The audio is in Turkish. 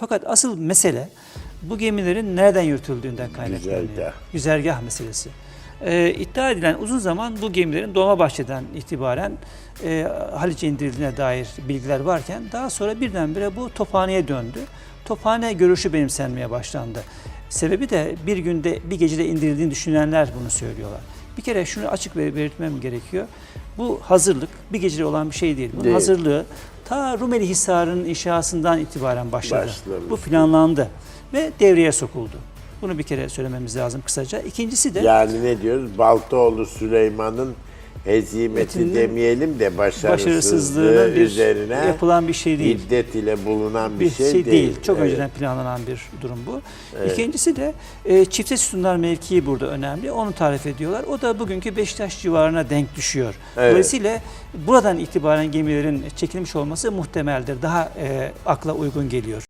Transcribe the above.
Fakat asıl mesele bu gemilerin nereden yürütüldüğünden kaynaklanıyor. Güzergah. Güzergah meselesi. Ee, iddia edilen uzun zaman bu gemilerin Dolmabahçe'den itibaren e, Haliç'e indirildiğine dair bilgiler varken daha sonra birdenbire bu Tophane'ye döndü. Tophane görüşü benimsenmeye başlandı. Sebebi de bir günde bir gecede indirildiğini düşünenler bunu söylüyorlar. Bir kere şunu açık belirtmem gerekiyor. Bu hazırlık bir gecede olan bir şey değil. Bunun Değil. hazırlığı ta Rumeli Hisarı'nın inşasından itibaren başladı. Başlamış. Bu planlandı ve devreye sokuldu. Bunu bir kere söylememiz lazım kısaca. İkincisi de Yani ne diyoruz? Baltaoğlu Süleyman'ın hezimeti Metinin demeyelim de başarısızlığı bir üzerine yapılan bir şey değil. iddet ile bulunan bir, bir şey, değil. Çok Evet. önceden planlanan bir durum bu. İkincisi de e, çifte sütunlar mevkii burada önemli. Onu tarif ediyorlar. O da bugünkü Beşiktaş civarına denk düşüyor. Evet. Dolayısıyla buradan itibaren gemilerin çekilmiş olması muhtemeldir. Daha e, akla uygun geliyor.